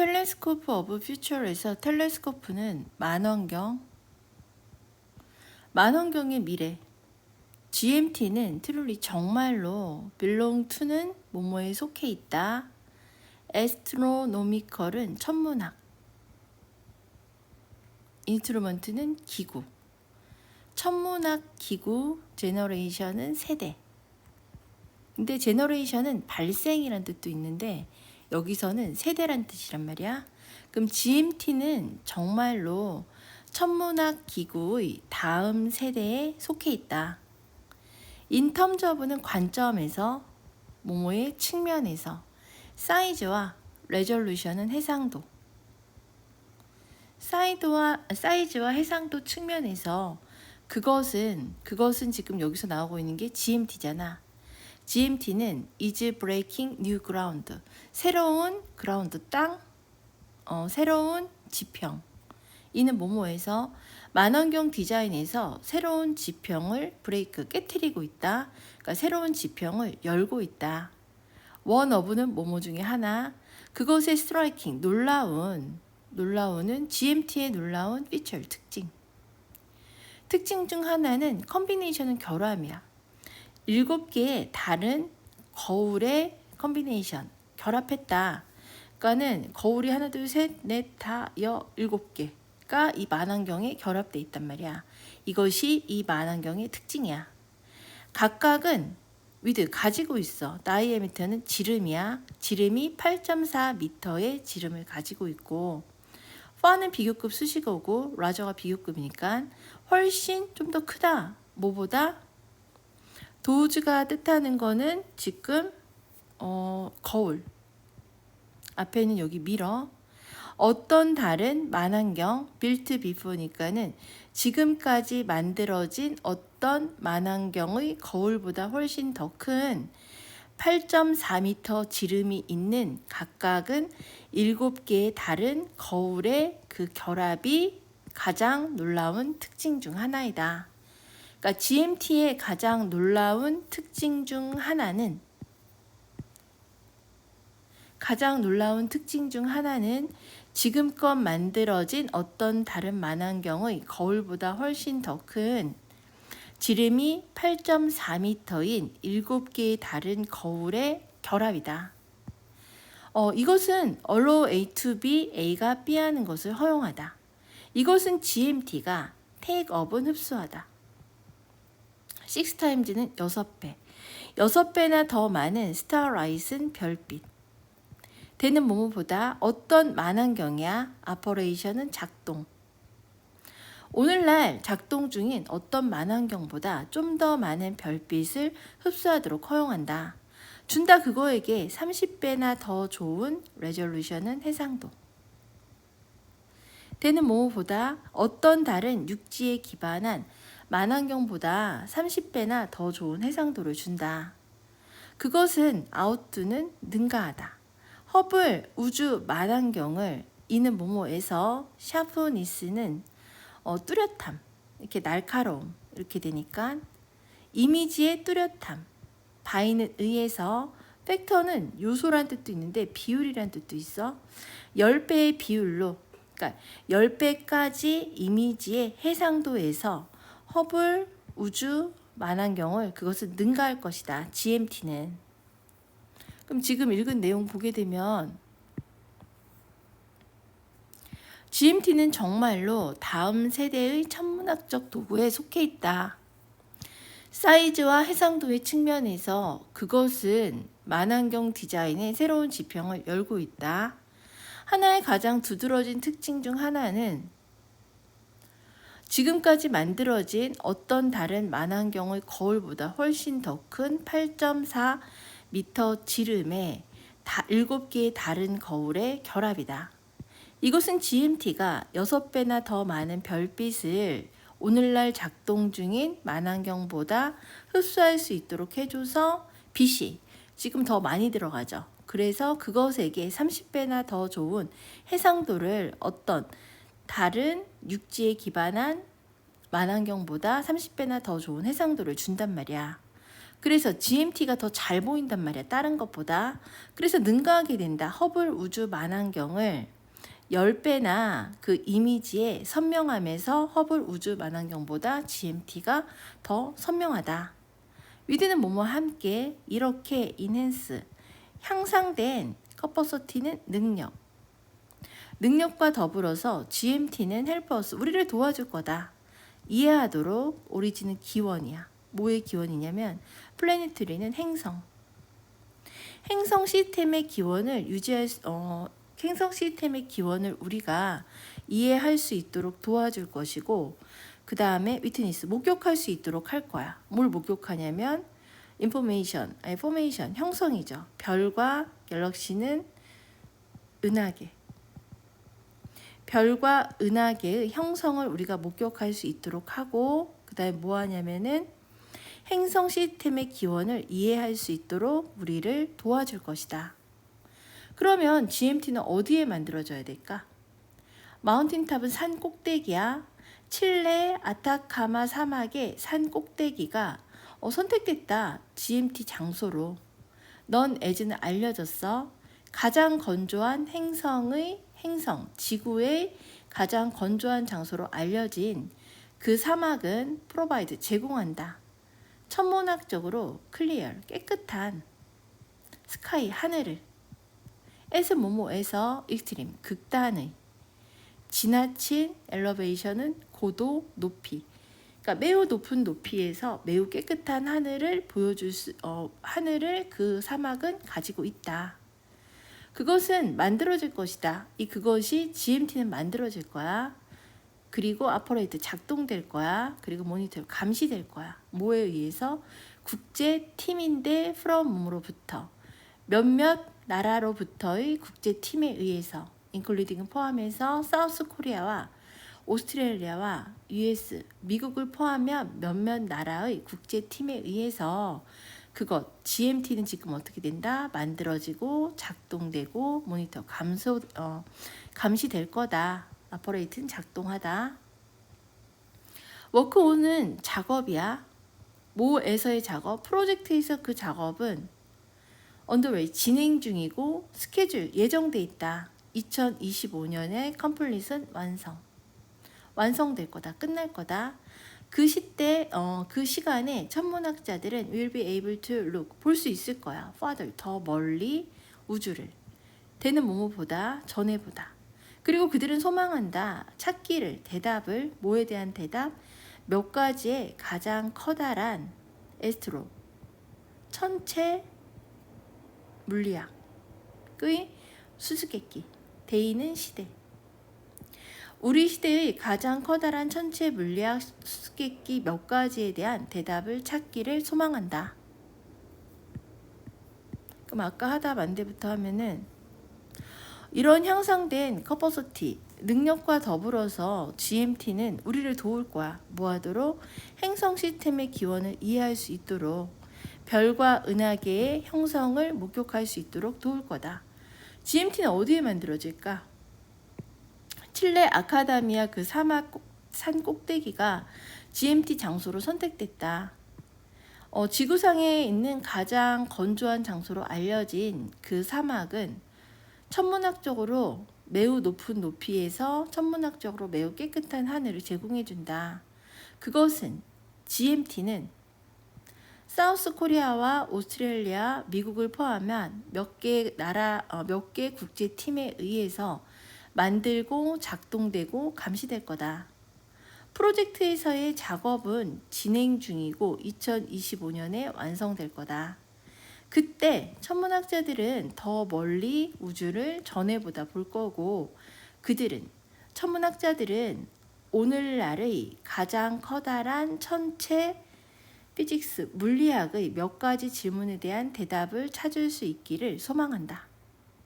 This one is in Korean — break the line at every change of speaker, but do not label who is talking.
텔레스코프 오브 퓨처에서 텔레스코프는 만원경, 만원경의 미래. GMT는 트룰리 정말로 belong to는 뭐뭐에 속해 있다. astronomical은 천문학. 인스트루먼트는 기구. 천문학 기구 제너레이션은 세대. 근데 제너레이션은 발생이란 뜻도 있는데 여기서는 세대란 뜻이란 말이야. 그럼 GMT는 정말로 천문학 기구의 다음 세대에 속해 있다. 인텀저브는 관점에서 모모의 측면에서 사이즈와 레졸루션은 해상도 사이드와 사이즈와 해상도 측면에서 그것은 그것은 지금 여기서 나오고 있는 게 GMT잖아. GMT는 is breaking new ground. 새로운 그라운드 땅, 어, 새로운 지평. 이는 모모에서 만원경 디자인에서 새로운 지평을 브레이크 깨뜨리고 있다. 그러니까 새로운 지평을 열고 있다. 원 어브는 모모 중에 하나. 그것의 스트라이킹 놀라운 놀라운은 GMT의 놀라운 피처 특징. 특징 중 하나는 컨비네이션은 결함이야. 일곱 개의 다른 거울의 컨비네이션 결합했다. 그러니까는 거울이 하나 둘 셋 넷 다 여 일곱 개가 이 만환경에 결합돼 있단 말이야. 이것이 이 만환경의 특징이야. 각각은 위드 가지고 있어. 다이애미터는 지름이야. 지름이 8.4m의 지름을 가지고 있고 퍼는 비교급 수식어고 라저가 비교급이니까 훨씬 좀 더 크다. 뭐보다 도즈가 뜻하는 거는 지금 어, 거울 앞에 있는 여기 미러 어떤 다른 만환경 빌트 비포니까는 지금까지 만들어진 어떤 만환경의 거울보다 훨씬 더 큰 8.4m 지름이 있는 각각은 7개의 다른 거울의 그 결합이 가장 놀라운 특징 중 하나이다. 그러니까 GMT의 가장 놀라운 특징 중 하나는 가장 놀라운 특징 중 하나는 지금껏 만들어진 어떤 다른 만환경의 거울보다 훨씬 더 큰 지름이 8.4m인 7개의 다른 거울의 결합이다. 어, 이것은 allow A to B, A가 B 하는 것을 허용하다. 이것은 GMT가 up은 흡수하다. 6 times는 6배. 6배나 더 많은 스타라이트는 별빛. 되는 모모보다 어떤 만환경이야 아퍼레이션은 작동. 오늘날 작동 중인 어떤 만환경보다 좀 더 많은 별빛을 흡수하도록 허용한다. 준다 그거에게 30배나 더 좋은 레졸루션은 해상도. 되는 모모보다 어떤 다른 육지에 기반한 만환경보다 30배나 더 좋은 해상도를 준다. 그것은 아웃두는 능가하다. 허블 우주 만환경을 이는 모모에서 샤프니스는 어, 뚜렷함 이렇게 날카로움 이렇게 되니까 이미지의 뚜렷함 바이는 의해서 팩터는 요소란 뜻도 있는데 비율이란 뜻도 있어 10배의 비율로 그러니까 10배까지 이미지의 해상도에서 허블 우주 만환경을 그것을 능가할 것이다. GMT는. 그럼 지금 읽은 내용 보게 되면 GMT는 정말로 다음 세대의 천문학적 도구에 속해 있다. 사이즈와 해상도의 측면에서 그것은 만환경 디자인의 새로운 지평을 열고 있다. 하나의 가장 두드러진 특징 중 하나는 지금까지 만들어진 어떤 다른 만환경의 거울보다 훨씬 더 큰 8.4m 지름의 다 7개의 다른 거울의 결합이다. 이것은 GMT가 6배나 더 많은 별빛을 오늘날 작동 중인 만환경보다 흡수할 수 있도록 해줘서 빛이 지금 더 많이 들어가죠. 그래서 그것에게 30배나 더 좋은 해상도를 어떤 다른 육지에 기반한 만환경보다 30배나 더 좋은 해상도를 준단 말이야. 그래서 GMT가 더 잘 보인단 말이야. 다른 것보다. 그래서 능가하게 된다. 허블 우주 만환경을 10배나 그 이미지의 선명함에서 허블 우주 만환경보다 GMT가 더 선명하다. 위드는 뭐뭐 함께 이렇게 인핸스 향상된 커퍼서티는 능력 능력과 더불어서 GMT는 헬퍼스 우리를 도와줄 거다. 이해하도록 오리진은 기원이야. 뭐의 기원이냐면 플래니트리는 행성. 행성 시스템의 기원을 유지할 수, 어, 행성 시스템의 기원을 우리가 이해할 수 있도록 도와줄 것이고 그 다음에 위트니스 목격할 수 있도록 할 거야. 뭘 목격하냐면 인포메이션, 아니 포메이션 형성이죠. 별과 갤럭시는 은하계. 별과 은하계의 형성을 우리가 목격할 수 있도록 하고 그다음에 뭐 하냐면은 행성 시스템의 기원을 이해할 수 있도록 우리를 도와줄 것이다. 그러면 GMT는 어디에 만들어져야 될까? 마운틴탑은 산 꼭대기야. 칠레 아타카마 사막의 산 꼭대기가 어, 선택됐다. GMT 장소로. 넌 에즈는 알려졌어. 가장 건조한 행성의 행성, 지구의 가장 건조한 장소로 알려진 그 사막은 프로바이드 제공한다. 천문학적으로 클리어 깨끗한 스카이 하늘을 에스 모모에서 익스트림 극단의 지나친 엘러베이션은 고도 높이 그러니까 매우 높은 높이에서 매우 깨끗한 하늘을 보여줄 수 어, 하늘을 그 사막은 가지고 있다. 그것은 만들어질 것이다. 이 그것이 GMT는 만들어질 거야. 그리고 아퍼레이트 작동될 거야. 그리고 모니터 감시될 거야. 뭐에 의해서 국제 팀인데 프롬으로부터 몇몇 나라로부터의 국제 팀에 의해서 인클루딩을 포함해서 사우스 코리아와 오스트레일리아와 US, 미국을 포함한 몇몇 나라의 국제 팀에 의해서 그것 GMT는 지금 어떻게 된다? 만들어지고 작동되고 모니터 감소 어, 감시될 거다. 아퍼레이트는 작동하다. 워크온은 작업이야. 모에서의 작업, 프로젝트에서 그 작업은 언더웨이 진행 중이고 스케줄 예정돼 있다. 2025년에 컴플릿은 완성. 완성될 거다. 끝날 거다. 그 시대 어, 그 시간에 천문학자들은 will be able to look 볼 수 있을 거야. farther 더 멀리 우주를. 되는 뭐뭐보다 전에보다. 그리고 그들은 소망한다. 찾기를 대답을 뭐에 대한 대답? 몇 가지의 가장 커다란 에스트로. 천체 물리학의 수수께끼 대인은 시대 우리 시대의 가장 커다란 천체 물리학 수수께끼 몇 가지에 대한 대답을 찾기를 소망한다. 그럼 아까 하다 만대부터 하면은 이런 향상된 커퍼시티 능력과 더불어서 GMT는 우리를 도울 거야. 뭐하도록 행성 시스템의 기원을 이해할 수 있도록 별과 은하계의 형성을 목격할 수 있도록 도울 거다. GMT는 어디에 만들어질까? 칠레 아카다미아 그 사막 꼭, 산 꼭대기가 GMT 장소로 선택됐다. 어, 지구상에 있는 가장 건조한 장소로 알려진 그 사막은 천문학적으로 매우 높은 높이에서 천문학적으로 매우 깨끗한 하늘을 제공해 준다. 그것은 GMT는 사우스 코리아와 오스트레일리아, 미국을 포함한 몇 개 나라, 어, 몇개 국제 팀에 의해서 만들고 작동되고 감시될 거다. 프로젝트에서의 작업은 진행 중이고 2025년에 완성될 거다. 그때 천문학자들은 더 멀리 우주를 전에보다 볼 거고 그들은 천문학자들은 오늘날의 가장 커다란 천체 피직스 물리학의 몇 가지 질문에 대한 대답을 찾을 수 있기를 소망한다.